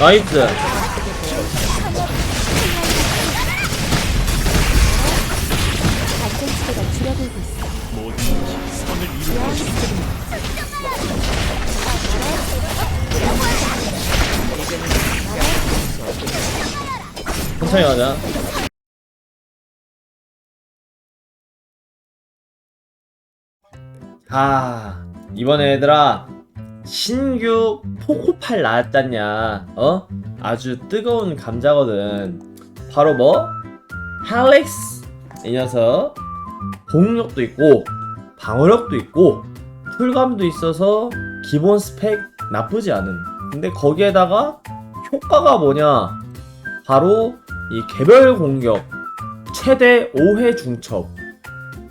나이스. 발전지대가 줄어들고 천천히 가자. 아 이번에 얘들아 신규 포코팔 나왔잖냐. 어? 아주 뜨거운 감자거든. 바로 뭐? 할렉스 이 녀석. 공력도 있고 방어력도 있고 쿨감도 있어서 기본 스펙 나쁘지 않은. 근데 거기에다가 효과가 뭐냐? 바로 이 개별 공격 최대 5회 중첩.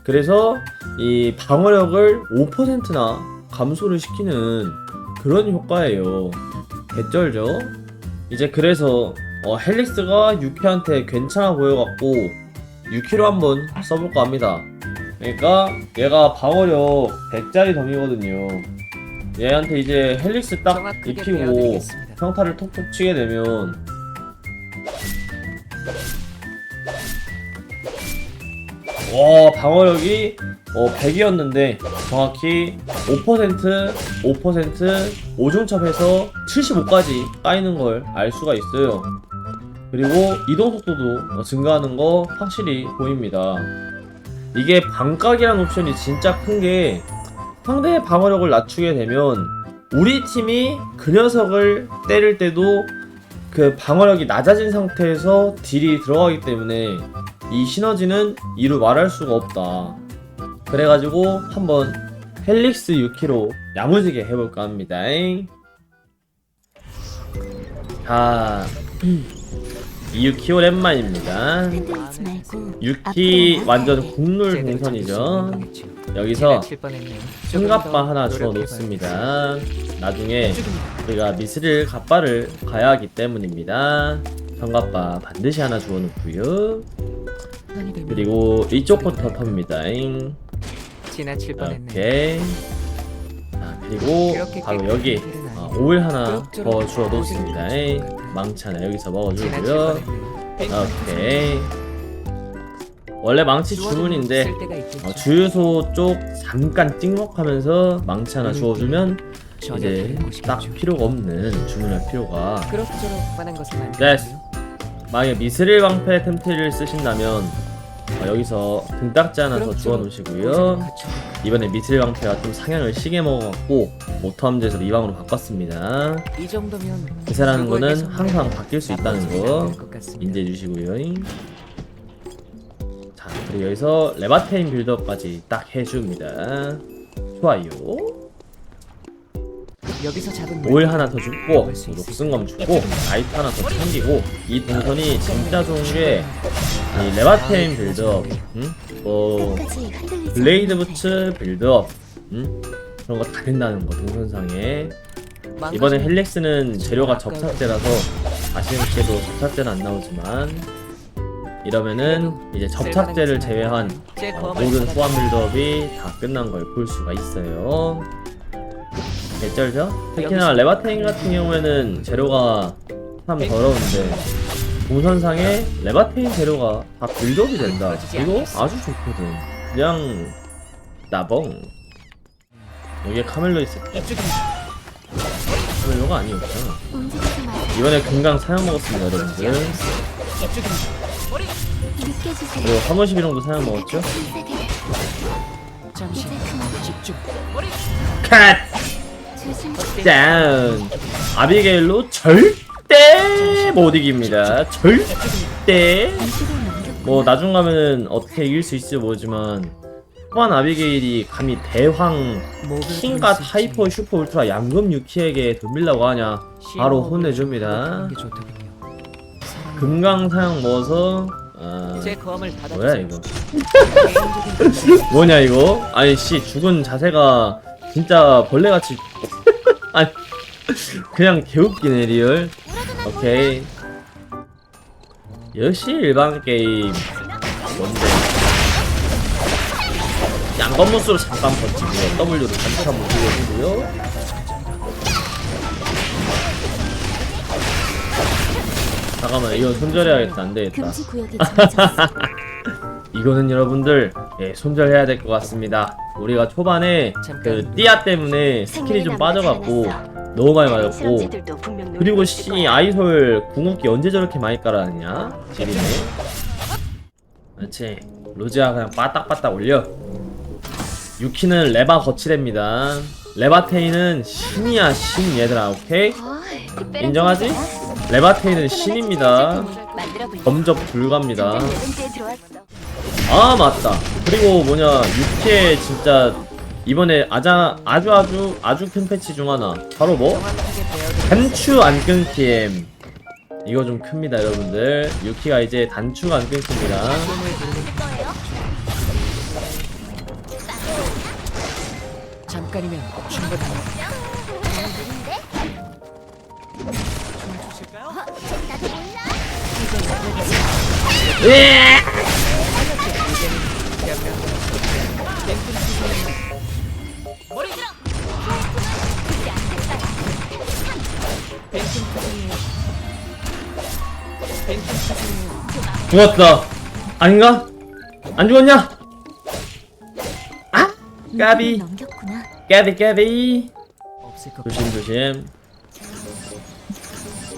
그래서 이 방어력을 5%나 감소를 시키는 그런 효과예요. 개쩔죠? 이제 그래서 어, 헬릭스가 유키한테 괜찮아 보여갖고 유키로 한번 써볼까 합니다. 그러니까 얘가 방어력 100짜리 덤이거든요. 얘한테 이제 헬릭스 딱 입히고. 평타를 톡톡 치게 되면 와 방어력이 어, 100이었는데 정확히 5% 5% 오중첩에서 75까지 까이는 걸 알 수가 있어요. 그리고 이동 속도도 어, 증가하는 거 확실히 보입니다. 이게 반각이라는 옵션이 진짜 큰 게 상대의 방어력을 낮추게 되면 우리 팀이 그 녀석을 때릴 때도 그 방어력이 낮아진 상태에서 딜이 들어가기 때문에 이 시너지는 이루 말할 수가 없다. 그래가지고 한번 헬릭스 6키로 야무지게 해볼까 합니다. 자, 이 유키 오랜만입니다. 흔들리지 말고 6키 완전 국룰 동선이죠. 여기서 삼갑바 하나 주워 놓습니다. 나중에 우리가 미스릴 갑바를 가야 하기 때문입니다. 삼갑바 반드시 하나 주워 놓고요. 그리고 이쪽부터 텁니다. 잉. 지나칠 뻔했네. 오케이. 자, 그리고 바로 여기 어, 오일 하나 더 주워 놓습니다. 잉. 망치 하나 여기서 먹어주고요. 오케이. 원래 망치 주문인데 어, 주유소 쪽 잠깐 찍먹하면서 망치 하나 주워주면 이제 딱 필요가 없는 주문할 필요가 그럭저럭 만한 것을 됐어. 만약에 미스릴 방패 템트리를 쓰신다면 어, 여기서 등딱지 하나 더 주워 놓으시고요. 이번에 미스릴 방패가 좀 상향을 시게 먹어갖고 오토함즈에서 리방으로 바꿨습니다. 이 정도면 기사라는 거는 불고에서 항상 바뀔 수 있다는 나머지는 거. 인지해 주시고요. 자 그리고 여기서 레바테인 빌드업까지 딱 해줍니다. 좋아요. 여기서 잡은 오일 하나 더 주고 녹슨검 주고 라이트 하나 더 챙기고 이 동선이 진짜 좋은 게 이 레바테인 빌드업 응? 뭐 블레이드. 부츠 빌드업 응? 그런 거 다 된다는 거 동선상에 이번에 헬릭스는 재료가 접착제라서 아쉽게도 접착제는 안 나오지만 이러면은 이제 접착제를 제외한 어, 모든 소환 빌드업이 다 끝난 걸 볼 수가 있어요. 개쩔죠? 특히나 레바테인 같은 경우에는 재료가 참 더러운데 동선상에 레바테인 재료가 다 빌드업이 된다. 이거 아주 좋거든. 그냥 나봉. 여기에 카멜로 있을 때 카멜로가 아니었잖아. 움직이지 마세요. 이번에 금강 사양 먹었습니다, 여러분들. 그리고 사양 먹었죠? 큰 세계를 잠시 이제 그만 집중. 컷! 짠! 아비게일로 절 대 못 이깁니다. 절대. 뭐 나중 가면은 어떻게 이길 수 있을지 모르지만 후반 아비게일이 감히 대황 킹과 하이퍼 슈퍼 울트라 양금 유키에게 덤빌라고 하냐 바로 혼내줍니다. 금강 사양 먹어서 아 뭐야 이거 뭐냐 이거 아니 씨 죽은 자세가 진짜 벌레같이 아니 그냥 개웃기네 리얼. 오케이. 역시 일반 게임. 뭔데? 양건무스로 잠깐 버티고요. W로 잠깐 한번 눌러주고요. 잠깐만 이건 손절해야겠다. 안 되겠다. 금지 구역이 정해졌어. 이거는 여러분들 예, 손절해야 될 것 같습니다. 우리가 초반에 그 띠아 때문에 스킬이 좀 빠져갖고 너무 많이 맞았고. 그리고 씨 아이솔 궁극기 언제 저렇게 많이 깔아놨냐? 지리네 그렇지. 로지아 그냥 빠딱빠딱 올려. 유키는 레바 거치대입니다. 레바테이는 신이야 신 얘들아 오케이? 인정하지? 레바테이는 신입니다. 범접 불가입니다. 아 맞다. 그리고 뭐냐 유키의 진짜 이번에 아자 아주 아주 아주 큰 패치 중 하나. 바로 뭐? 단추 안 끊김 이거 좀 큽니다 여러분들. 유키가 이제 단추가 안 끊깁니다. 잠깐이면 충분합니다. 으 죽었어 아닌가? 안 죽었냐? 아! 까비 넘겼구나. 까비 까비 없을 것 조심 조심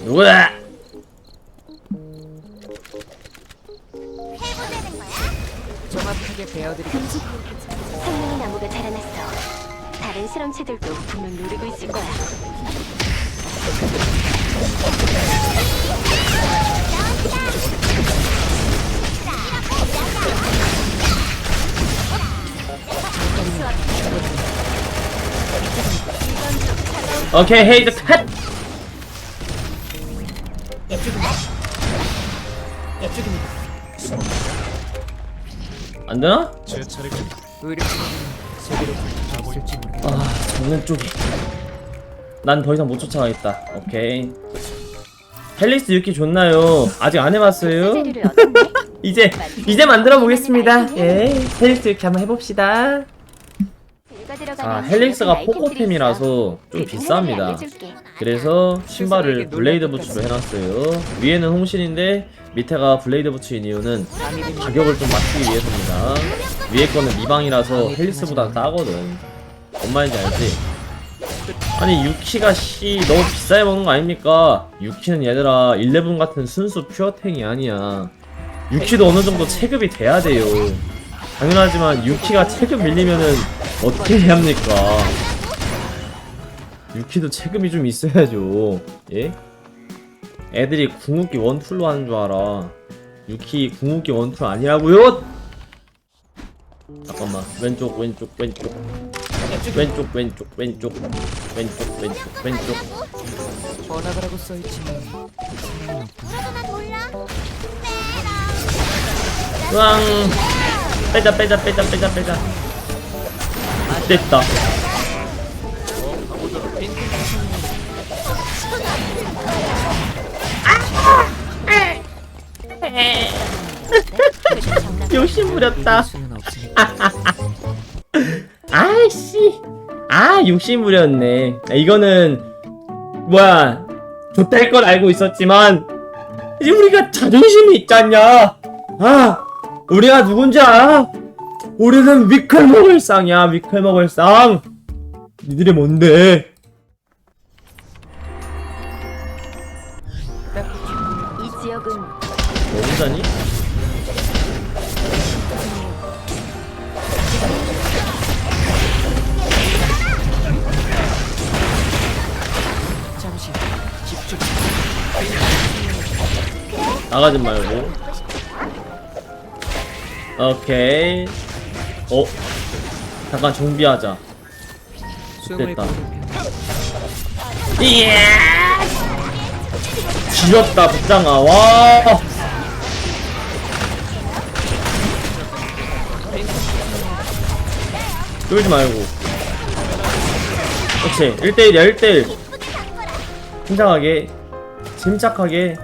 누구다? 정확하게 베어드리 금지 구역이 정해졌어. 생명의 나무가 자라났어. 다른 실험체들도 분명 노리고 있을 거야. 오케이 헤이드 컷! 안되나? 아 정면 쪽이 난더 이상 못 쫓아가겠다. 오케이 헬리스 유키 좋나요? 아직 안 해봤어요? 이제 이제 만들어 보겠습니다. 예 헬리스 유키 한번 해봅시다. 자 헬릭스가 포코템이라서 있어. 좀그 비쌉니다. 하나를 알려줄게. 그래서 신발을 블레이드 부츠로 해놨어요. 위에는 홍실인데 밑에가 블레이드 부츠인 이유는 가격을 좀 맞추기 위해서입니다. 위에 거는 미방이라서 헬리스보다 싸거든. 뭔 말인지 알지? 아니 유키가 씨 너무 비싸게 먹는 거 아닙니까? 유키는 얘들아 11 같은 순수 퓨어탱이 아니야 유키도 어느 정도 체급이 돼야 돼요 당연하지만 유키가 체급 밀리면은 어떻게 해야 합니까? 유키도 체급이 좀 있어야죠. 예? 애들이 궁극기 원툴로 하는 줄 알아. 유키 궁극기 원툴 아니라고요? 잠깐만 왼쪽 왼쪽 왼쪽 왼쪽 왼쪽 왼쪽 왼쪽 왼쪽 왼쪽. 번화가라고 써있지만 으앙 빼자 빼자 빼자 빼자 빼자. 됐다. 욕심 부렸다. 수는 없으니까 아 욕심 부렸네. 아, 이거는 뭐야 좋될 걸 알고 있었지만 이제 우리가 자존심이 있잖냐? 아 우리가 누군지 알아? 우리는 위클 먹을 쌍이야 위클 먹을 쌍 니들이 뭔데 나가지 말고. 오케이. 어? 잠깐 정비하자. 숨을 됐다. 이야 지렸다 복장아. 와! 쫄지 말고. 그렇지 1대1이야 1대1 침착하게 침착하게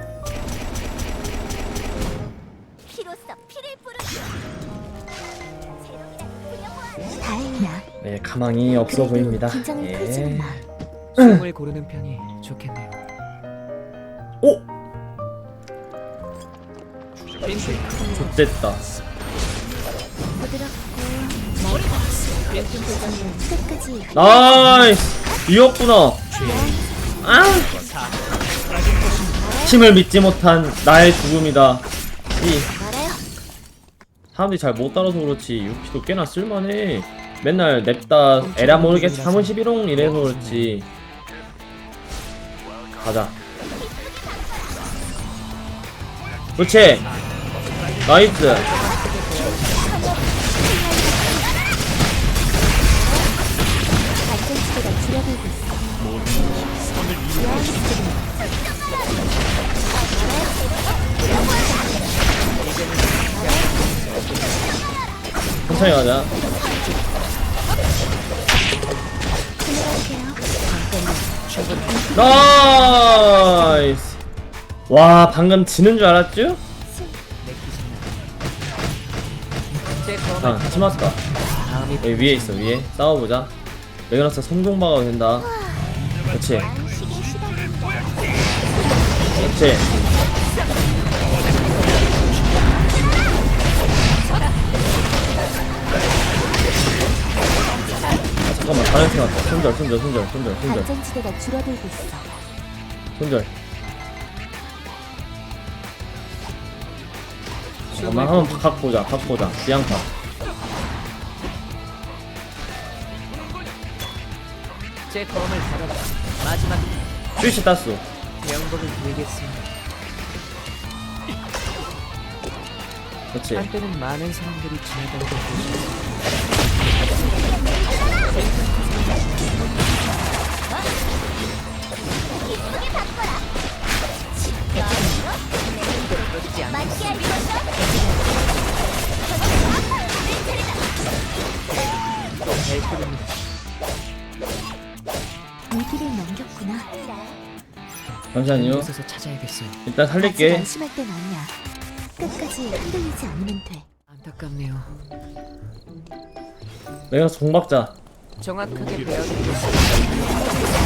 피로써 피를 부르. 다행이야. 네 가망이 없어 그래도 보입니다 긴장을 예. 풀지는 마. 숨을 고르는 편이 좋겠네요. 오! 좋됐다 부드럽고 끝까지 나이스 이었구나 아. 힘을 믿지 못한 나의 죽음이다. 이. 사람들이 잘 못 따라서 그렇지. 유키도 꽤나 쓸만해. 맨날 냅다 에라 모르게 참은 11홍 이래서 그렇지. 가자. 그렇지. 나이스 천천히 가자. 나이스. 와 방금 지는 줄 알았죠? 아 치마스카 다음이 여기 위에 있어 위에. 싸워보자. 레그너스 성공박아도 된다. 그렇지 그렇지 잠깐만 다른 생각 왔다. 손절 손절 손절 손절 손절. 발전지대가 줄어들고 있어. 손절. 잠깐만 한번 각 보자 각 보자. 지향파. 제 검을 받아라. 마지막 스위치 땄어. 명복을 드리겠습니다. 그렇지 한때는 많은 사람들이 지나다니던 곳이 위기를 넘겼구나. 잠시만요 곳에서 찾아야겠어요. 일단 아직 살릴게 안심할 땐 아니야. 끝까지 흔들리지 않으면 돼. 안타깝네요. 내가 종박자 정확하게 배워드리겠습니다.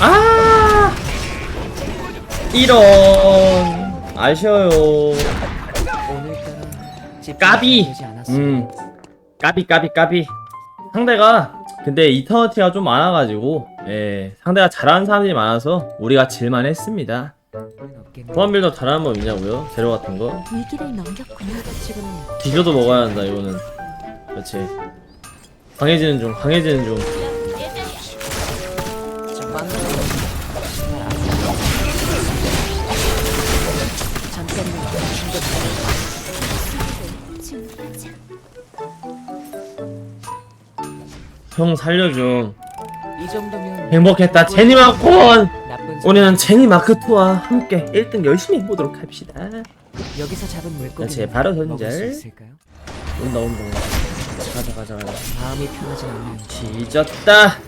아 이런 아쉬워요 오늘따라 까비 되지 않았어요. 음 까비 까비 까비 상대가 근데 이터너티가 좀 많아가지고 예 상대가 잘하는 사람들이 많아서 우리가 질만 했습니다. 보안빌더 잘하는 법 있냐고요? 재료 같은 거 위기를 넘겼구나. 지금 뒤져도 먹어야 한다 이거는 그렇지 강해지는 중 강해지는 중 정말 잠깐만 충격 중자. 형 살려줘 이 정도면 행복했다 제니마콘 우리는 제니 마크 2와 함께 1등 열심히 해보도록 합시다. 여기서 잡은 물고기 그렇지, 바로 있을까요? 온다 온다 온다 가자 가자 가자. 마음이 편하지 않네요. 뒤졌다!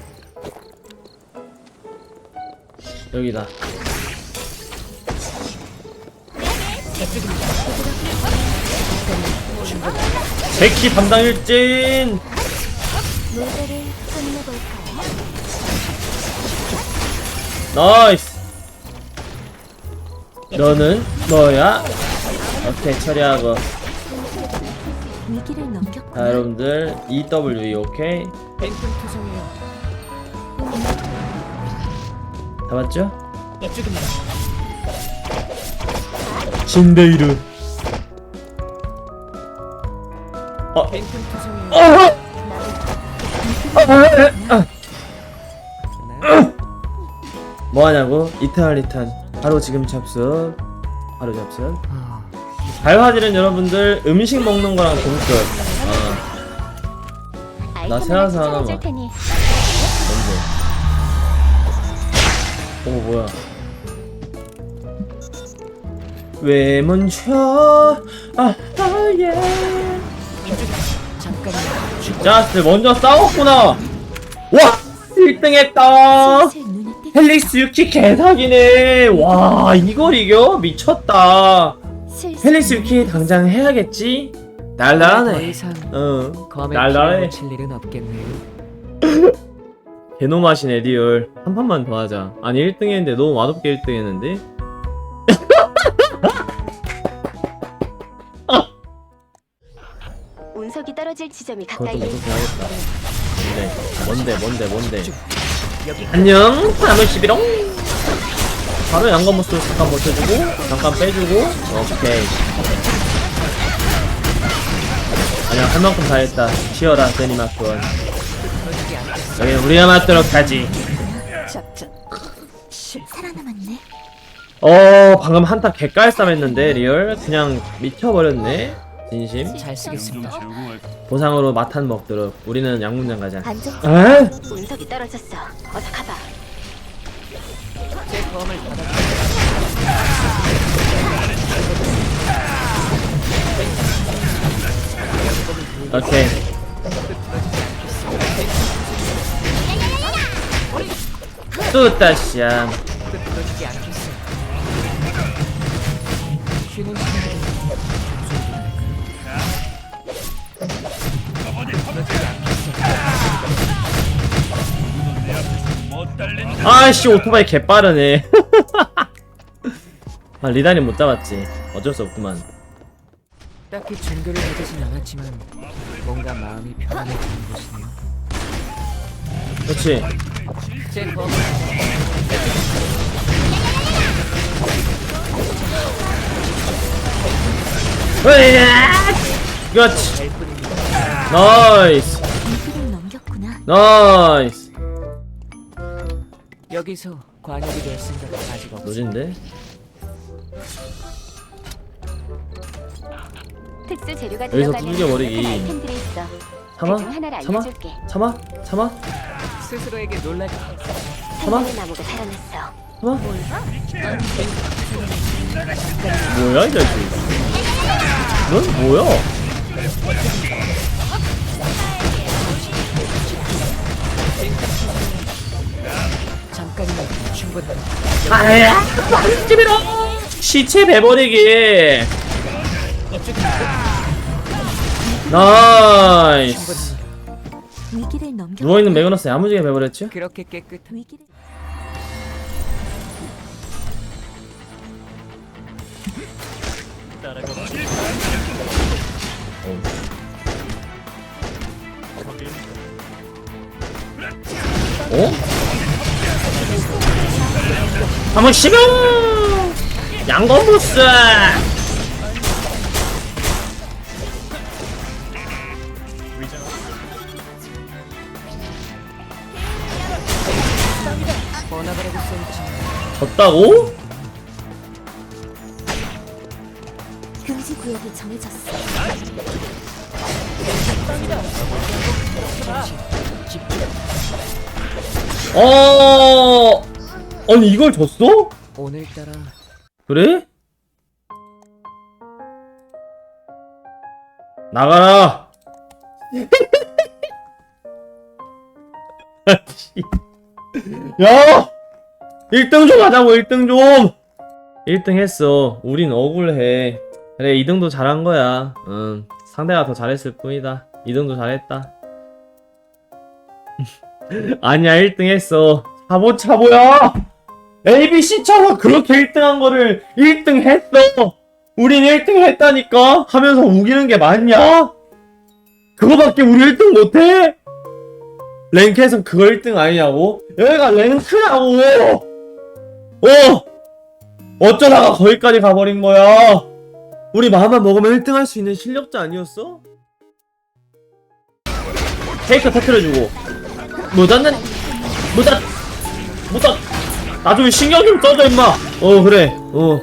여기다. 제키 담당 일진! 물배를 나이스 너는 뭐야? 오케이 처리하고 위기를. 자 여러분들 EWE 오케이 뱅큼 투성이에요. 잡았죠? 어 투성이에요. 어허! 됐나요? 뭐하냐고? 이탈 리탄. 바로 지금 접속 바로 접속 아, 발화질은 여러분들 음식 먹는 거랑 동급 어나 세아사 하나만. 뭔데? 오 뭐야? 왜 멈춰 아예. 잠깐만. 자스트 먼저 싸웠구나. 와 1등 했다. 헬릭스 유키 개사기네. 와 이걸 이겨? 미쳤다. 헬릭스 유키 당장 해야겠지? 더 날라하네. 이상 어. 검에 날라해. 피를 칠 일은 없겠네요. 개노맛이네 리얼. 한 판만 더 하자. 아니 1등 했는데 너무 맛없게 1등 했는데? 운석이 떨어질 지점이 그것도 가까이. 무슨 해야겠다. 뭔데 뭔데 뭔데 뭔데 안녕. 다음에 11롱. 바로 양감 모습 잠깐 버텨주고 잠깐 빼주고. 오케이. 아니야 할 만큼 다 했다. 터지지 않겠어. 여기는 우리가 맞도록 하지. 살아남았네. 어 방금 한타 개깔쌈 했는데 리얼? 그냥 미쳐버렸네 진심 잘 쓰겠습니다. 보상으로 마탄 먹도록 우리는 양문장 가자 안정. 에? 운석이 떨어졌어. 어서 가봐. 제 검을 받아. 오케이 뚜따시야 아씨 오토바이 개빠르네 아 리단이 못 잡았지 어쩔 수 없구만 딱히 증거를 가지진 않았지만 뭔가 마음이 편안해지는 것이네요. 그렇지 제 검을 으이야! 그렇지 될 뿐입니다. 나이스 위기를 넘겼구나. 나이스 여기서 관역이 될 생각은 아직 없어. 노진데? 특수 재료가 여기서 들어가는 두들겨버리기. 독특한 아이템들이 있어. 참아? 그중 하나를 참아? 알려줄게. 참아? 참아? 스스로에게 놀라지 참아? 나무가 살아났어. 참아? 뭐야 이 자식 넌 뭐야? 분하다. 아야 빵집이로 시체 배버리기 나이스. 위기를 넘겼. 누워 있는 매그너스 야무지게 배버렸지? 그렇게 깨끗한 위기를. 어? 한번! 번화가라고 써있지만 졌다고? 금지 구역이 정해졌어. 어... 아니 이걸 졌어? 오늘따라 그래? 나가라! 야! 1등 좀 하자고 1등 좀! 1등 했어. 우린 억울해. 그래 2등도 잘한 거야. 응. 상대가 더 잘했을 뿐이다. 2등도 잘했다. 아니야 1등 했어. 차보 차보야! ABC처럼 그렇게 1등한 거를 1등 했어! 우린 1등 했다니까? 하면서 우기는 게 맞냐? 그거밖에 우리 1등 못해? 랭크에서 그거 1등 아니냐고? 여기가 랭크냐고! 어! 어쩌다가 거기까지 가버린 거야? 우리 마음만 먹으면 1등 할 수 있는 실력자 아니었어? 케이크 터트려주고 못았는 못았 못았 나중에 신경 좀 써줘 임마. 어 그래. 어